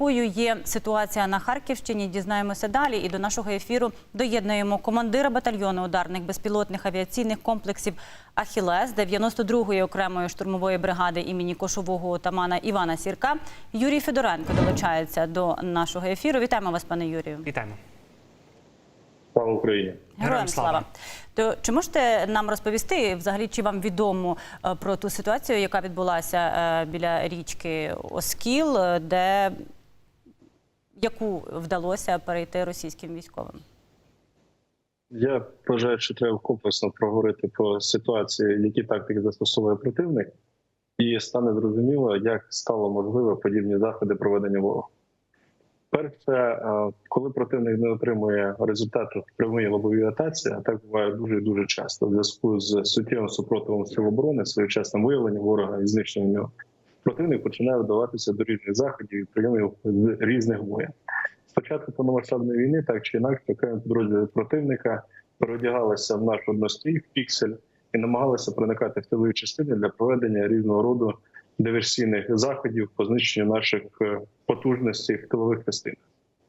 Якою є ситуація на Харківщині? Дізнаємося далі. І до нашого ефіру доєднуємо командира батальйону ударних безпілотних авіаційних комплексів Ахілес 92-ї окремої штурмової бригади імені кошового отамана Івана Сірка. Юрій Федоренко долучається до нашого ефіру. Вітаємо вас, пане Юрію. Вітаємо. Слава Україні! Героям слава. То чи можете нам розповісти взагалі, чи вам відомо е, про ту ситуацію, яка відбулася е, біля річки Оскіл, де яку вдалося перейти російським військовим? Я вважаю, що треба комплексно проговорити про ситуацію, які тактики застосовує противник, і стане зрозуміло, як стало можливо подібні заходи проведення ворога. Перше, е, коли противник не отримує результату прямої лобовій атаці, а так буває дуже дуже часто в зв'язку з суттєвим супротивом сил оборони, своєчасним виявленням ворога і знищенням його, противник починає вдаватися до різних заходів і прийомів з різних воєн. Спочатку повномасштабної війни, так чи інакше, окремі підрозділи противника переодягалися в наш однострій, в піксель і намагалися проникати в тилові частини для проведення різного роду диверсійних заходів по знищенню наших е, потужностей в тилових частинах.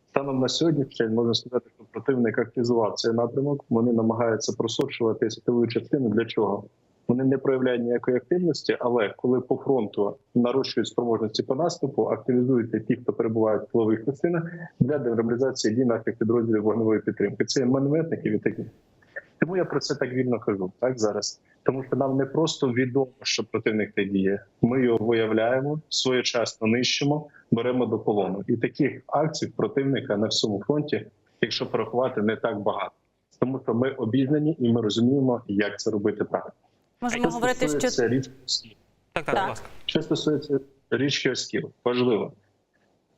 Станом на сьогоднішній день можна сказати, що противник активізував цей напрямок. Вони намагаються просочувати тилові частини. Для чого? Вони не проявляють ніякої активності, але коли по фронту нарощують спроможності по наступу, активізуються ті, хто перебувають в тилових частинах для демобілізації дій наших підрозділів вогневої підтримки. Це мінометники і такі. Тому я про це так вільно кажу, так зараз. Тому що нам не просто відомо, що противник не діє. Ми його виявляємо, своєчасно нищимо, беремо до полону. І таких акцій противника на всьому фронті, якщо порахувати, не так багато. Тому що ми обізнані і ми розуміємо, як це робити правильно. Можемо Що говорити, що Оскіл. Так, так, Так. будь ласка. Що стосується річки Оскіл, важливо.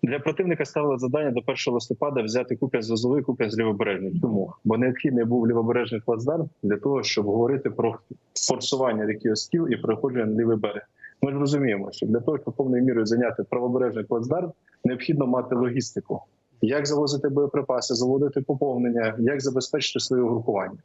Для противника ставили завдання до 1 листопада взяти Куп'янськ Зозовий, Куп'янськ Лівобережний. Чому? Бо необхідний був лівобережний плацдарм для того, щоб говорити про форсування ріки Оскіл і переходження на лівий берег. Ми ж розуміємо, що для того, щоб повною мірою зайняти правобережний плацдарм, необхідно мати логістику. Як завозити боєприпаси, заводити поповнення, як забезпечити своє угрупування,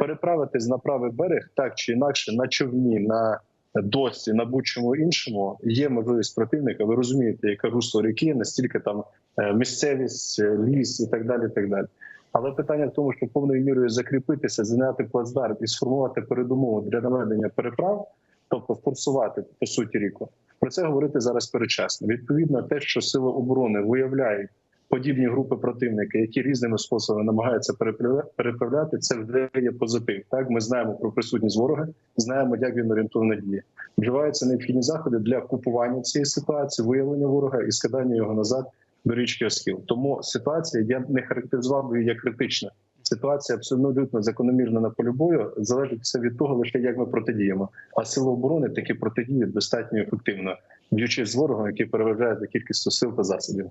переправитись на правий берег так чи інакше на човні, на досі, на будь-чому іншому є можливість противника. Ви розумієте, яке русло ріки, настільки там е, місцевість, е, ліс і так далі. і так далі. Але питання в тому, що повною мірою закріпитися, зайняти плацдарм і сформувати передумову для наведення переправ, тобто форсувати по суті ріку. Про це говорити зараз передчасно. Відповідно, те, що сили оборони виявляють подібні групи противника, які різними способами намагаються переправля- переправляти, це вже є позитив. Так ми знаємо про присутність ворога, знаємо, як він орієнтовно діє. Вживаються необхідні заходи для купування цієї ситуації, виявлення ворога і скидання його назад до річки Оскіл. Тому ситуація я не характеризував би як критична. Ситуація абсолютно закономірна на полі бою. Залежить все від того, лише як ми протидіємо. А сили оборони таки протидіють достатньо ефективно, б'ючи з ворогом, який переважає за кількістю сил та засобів.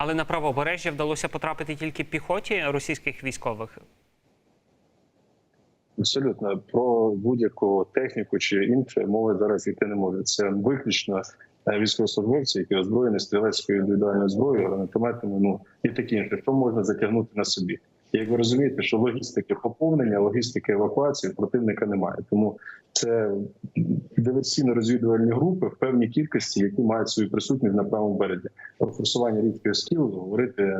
Але на правобережжя вдалося потрапити тільки піхоті російських військових. Абсолютно про будь-яку техніку чи інше мови зараз йти не може. Це виключно е, військовослужбовці, які озброєні стрілецькою індивідуальною зброєю, гранатометами, ну і таке інше, що можна затягнути на собі. Як ви розумієте, що логістики поповнення, логістики евакуації противника немає, тому це диверсійно-розвідувальні групи в певній кількості, які мають свою присутність на правому березі. Про форсування річки Оскіл говорити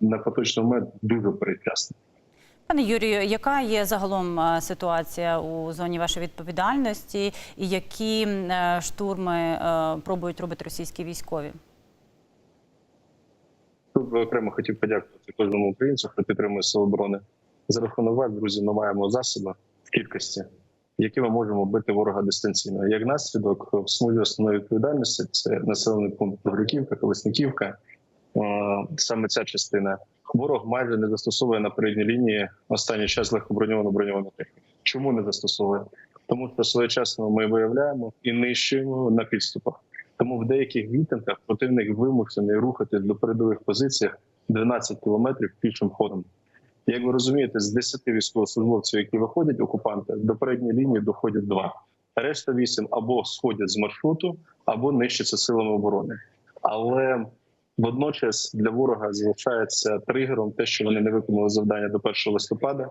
на поточний момент дуже передчасно. пане Юрію, яка є загалом е, ситуація у зоні вашої відповідальності, і які е, штурми е, пробують робити російські військові? Тут окремо хотів подякувати кожному українцю, хто підтримує сили оборони. За рахунок вас, друзі, ми маємо засоби в кількості, якими можемо бити ворога дистанційно. Як наслідок, в смузі основної відповідальності це населений пункт Павліківка, Колесниківка. Саме ця частина. Ворог майже не застосовує на передній лінії останній час легкоброньовану броньовану техніку. Чому не застосовує? Тому що своєчасно ми виявляємо і нищуємо на підступах. Тому в деяких відтинках противник вимушений рухатись до передових позиціях 12 кілометрів пішим ходом. Як ви розумієте, з 10 військовослужбовців, які виходять окупанти, до передньої лінії доходять два. Решта вісім або сходять з маршруту, або нищаться силами оборони. Але водночас для ворога залишається тригером те, що вони не виконали завдання до 1 листопада,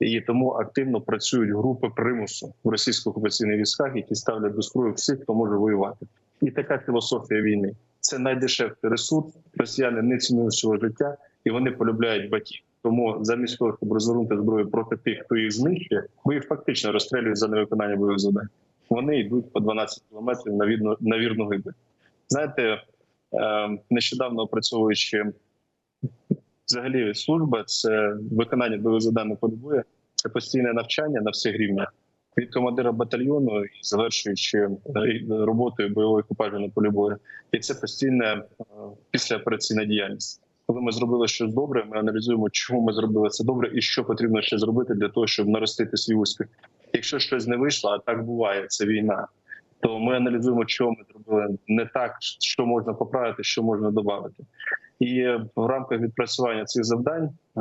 і тому активно працюють групи примусу в російсько-окупаційних військах, які ставлять до строю всіх, хто може воювати. І така філософія війни. це найдешевший ресурс. Росіяни не цінують свого життя і вони полюбляють батьків. Тому замість того, щоб розвернути зброю проти тих, хто їх знищує, ви їх фактично розстрілюють за невиконання бойових завдань. Вони йдуть по 12 кілометрів на вірну, на вірну гибель. Знаєте, е, нещодавно опрацьовуючи взагалі служба, це виконання бойових завдань полюбує, це постійне навчання на всіх рівнях. Від командира батальйону і завершуючи е, роботою бойового екіпажу на полі бою. І це постійна е, післяопераційна діяльність. Коли ми зробили щось добре, ми аналізуємо, чому ми зробили це добре, і що потрібно ще зробити для того, щоб наростити свій успіх. Якщо щось не вийшло, а так буває, це війна. То ми аналізуємо, що ми зробили не так, що можна поправити, що можна додати. І в рамках відпрацювання цих завдань е,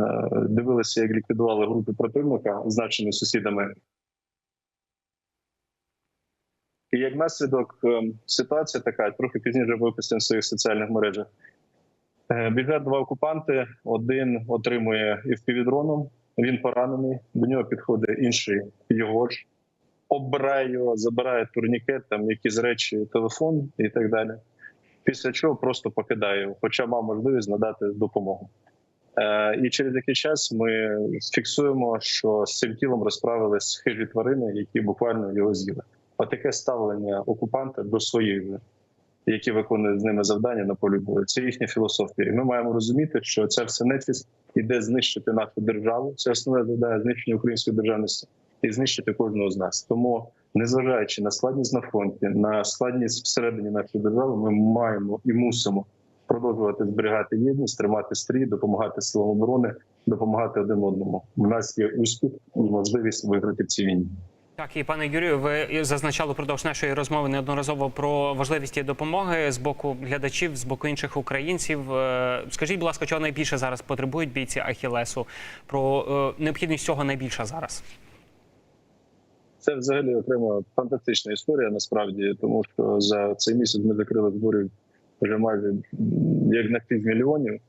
дивилися, як ліквідували групи противника, значені сусідами. І як наслідок е, ситуація така, трохи пізніше випустимо в своїх соціальних мережах. Е, Біжать два окупанти. Один отримує впівдроном, він поранений. До нього підходить інший його ж, оббирає його, забирає турнікет, там якісь речі, телефон і так далі. Після чого просто покидає його, хоча мав можливість надати допомогу. Е, і через який час ми фіксуємо, що з цим тілом розправились хижі тварини, які буквально його з'їли. Отаке ставлення окупанта до своїх які виконують з ними завдання на полі бою. Це їхня філософія. І ми маємо розуміти, що ця вся нечість іде знищити нашу державу. Це основне завдання знищення української державності і знищити кожного з нас. Тому, незважаючи на складність на фронті, на складність всередині нашої держави, ми маємо і мусимо продовжувати зберігати єдність, тримати стрій, допомагати силам оборони, допомагати один одному. У нас є успіх і можливість виграти в цій війні. Так, і пане Юрію, ви зазначали впродовж нашої розмови неодноразово про важливість допомоги з боку глядачів, з боку інших українців. Е, Скажіть, будь ласка, чого найбільше зараз потребують бійці Ахілесу? Про е, необхідність цього найбільша зараз. Це взагалі окрема фантастична історія. Насправді, тому що за цей місяць ми закрили зборів вже майже як на півмільйонів,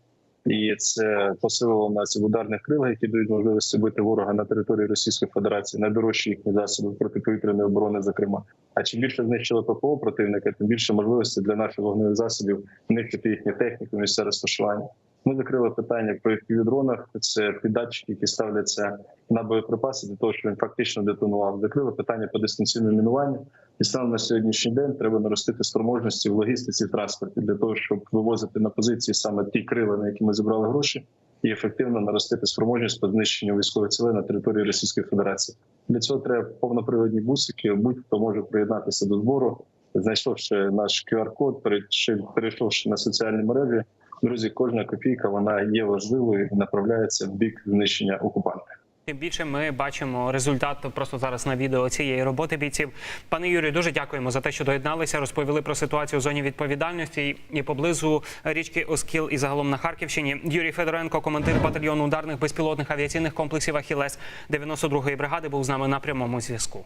і це посилило нас в ударних крилах, які дають можливість бити ворога на території Російської Федерації, найдорожчі їхні засоби протиповітряної оборони, зокрема. А чим більше знищили ППО противника, тим більше можливості для наших вогневих засобів нищити їхню техніку, місце розташування. Ми закрили питання по півдронах. Це піддатчики, які ставляться на боєприпаси для того, щоб він фактично детонував. Закрили питання по дистанційному мінуванню. І саме на сьогоднішній день треба наростити спроможності в логістиці і транспорті для того, щоб вивозити на позиції саме ті крила, на які ми зібрали гроші, і ефективно наростити спроможність по знищенню військових цілей на території Російської Федерації. Для цього треба повноприводні бусики. Будь-хто може приєднатися до збору, знайшовши наш QR-код, перейшовши на соціальні мережі. Друзі, кожна копійка вона є важливою і направляється в бік знищення окупанта. Тим більше ми бачимо результат просто зараз на відео цієї роботи бійців. Пане Юрію, дуже дякуємо за те, що доєдналися, розповіли про ситуацію в зоні відповідальності і поблизу річки Оскіл і загалом на Харківщині. Юрій Федоренко, командир батальйону ударних безпілотних авіаційних комплексів Ахілес 92-ї бригади, був з нами на прямому зв'язку.